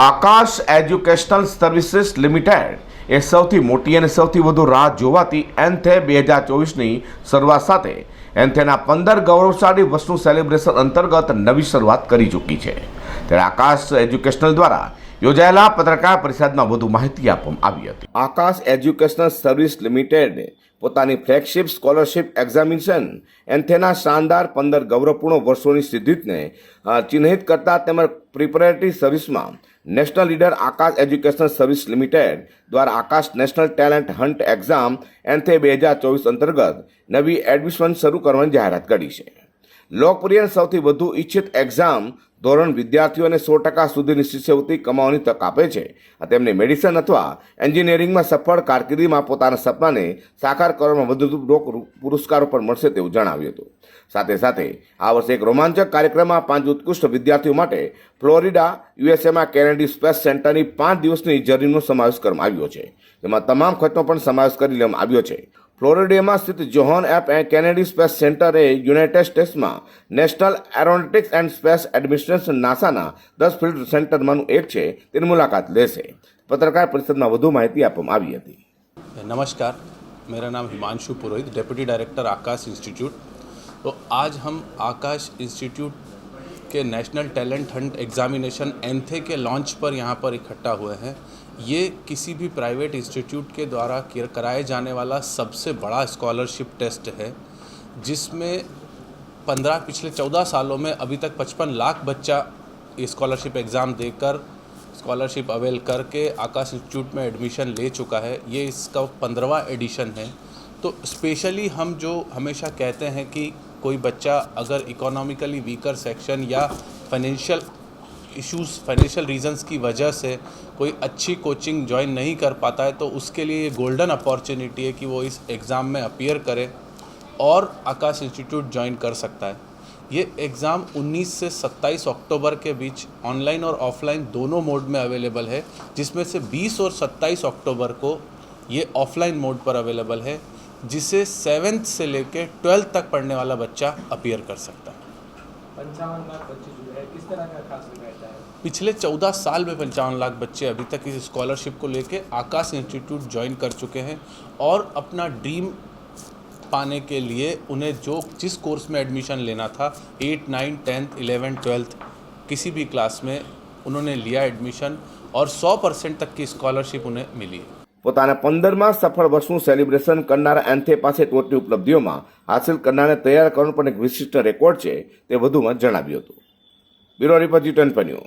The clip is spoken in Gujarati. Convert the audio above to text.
આકાશ એજ્યુકેશનલ સર્વિસીસ લિમિટેડ એ સૌથી મોટી અને સૌથી વધુ રાહ જોવાતી એન્થે બે હજાર ચોવીસની શરૂઆત સાથે એન્થેના પંદર ગૌરવશાળી વસ્તુ સેલિબ્રેશન અંતર્ગત નવી શરૂઆત કરી ચૂકી છે ત્યારે આકાશ એજ્યુકેશનલ દ્વારા યોજાયેલા પત્રકાર પરિષદમાં વધુ માહિતી આપવામાં આવી હતી આકાશ એજ્યુકેશનલ સર્વિસ લિમિટેડ પોતાની ફ્લેગશિપ સ્કોલરશિપ એક્ઝામિનેશન એન્થેના શાનદાર પંદર ગૌરવપૂર્ણ વર્ષોની સિદ્ધિતને ચિહ્નિત કરતા તેમજ પ્રિપેરેટરી સર્વિસમાં national leader Aakash education service limited દ્વારા Aakash national talent hunt exam ANTHE બે હજાર ચોવીસ અંતર્ગત નવી એડમિશન શરૂ કરવાની જાહેરાત કરી છે લોકપ્રિય સૌથી વધુ ઈચ્છિત એક્ઝામ ધોરણ વિદ્યાર્થીઓને સો ટકા સુધીની શિષ્યવૃત્તિ કમાવાની તક આપે છે આ તેમને મેડિસન અથવા એન્જિનિયરિંગમાં સફળ કારકિર્દીમાં પોતાના સપનાને સાકાર કરવામાં વધુ રોક પુરસ્કારો પણ મળશે તેવું જણાવ્યું હતું સાથે સાથે આ વર્ષે એક રોમાંચક કાર્યક્રમમાં પાંચ ઉત્કૃષ્ટ વિદ્યાર્થીઓ માટે ફ્લોરિડા યુએસએમાં કેનેડી સ્પેસ સેન્ટરની પાંચ દિવસની જર્નીનો સમાવેશ કરવામાં આવ્યો છે જેમાં તમામ ખર્ચનો પણ સમાવેશ કરી લેવામાં આવ્યો છે ફ્લોરિડેમાં સ્થિત જોહોન એપ કેનેડી સ્પેસ સેન્ટરે યુનાઇટેડ સ્ટેટ્સમાં national aeronautics and space administration નાસાના દસ ફિલ્ડ સેન્ટરમાંનું એક છે તેની મુલાકાત લેશે પત્રકાર પરિષદમાં વધુ માહિતી આપવામાં આવી હતી નમસ્કાર मेरा નામ Himanshu Purohit deputy director Aakash institute તો આજ હમ આકાશ इंस्टीट्यूट के national talent hunt examination ANTHE के लॉन्च पर यहाँ पर इकट्ठा हुए हैं ये किसी भी प्राइवेट इंस्टीट्यूट के द्वारा कराए जाने वाला सबसे बड़ा स्कॉलरशिप टेस्ट है जिसमें पंद्रह पिछले चौदह सालों में अभी तक पचपन लाख बच्चा स्कॉलरशिप एग्ज़ाम देकर स्कॉलरशिप अवेल करके आकाश इंस्टीट्यूट में एडमिशन ले चुका है ये इसका पंद्रवा एडिशन है तो स्पेशली हम जो हमेशा कहते हैं कि कोई बच्चा अगर इकोनॉमिकली वीकर सेक्शन या फाइनेंशियल इश्यूज़ फाइनेंशियल रीजंस की वजह से कोई अच्छी कोचिंग ज्वाइन नहीं कर पाता है तो उसके लिए ये गोल्डन अपॉर्चुनिटी है कि वो इस एग्ज़ाम में अपियर करे और आकाश इंस्टीट्यूट ज्वाइन कर सकता है ये एग्ज़ाम 19 से 27 अक्टूबर के बीच ऑनलाइन और ऑफलाइन दोनों मोड में अवेलेबल है जिसमें से 20 और 27 अक्टूबर को ये ऑफलाइन मोड पर अवेलेबल है जिसे सेवेंथ से लेकर ट्वेल्थ तक पढ़ने वाला बच्चा अपियर कर सकता है पंचावन लाख बच्चे किस तरह का है पिछले चौदह साल में पंचावन लाख बच्चे अभी तक इस स्कॉलरशिप को लेकर आकाश इंस्टीट्यूट ज्वाइन कर चुके हैं और अपना ड्रीम पाने के लिए उन्हें जो जिस कोर्स में एडमिशन लेना था eight nine tenth eleventh twelfth किसी भी क्लास में उन्होंने लिया एडमिशन और सौ परसेंट तक की स्कॉलरशिप उन्हें मिली है પોતાના પંદરમાં સફળ વર્ષનું સેલિબ્રેશન કરનારા એન્થે પાસે ટોચની ઉપલબ્ધિઓમાં હાસિલ કરનારને તૈયાર કરવાનું પણ એક વિશિષ્ટ રેકોર્ડ છે તે વધુમાં જણાવ્યું હતું બ્યુરો રિપોર્ટ યુટન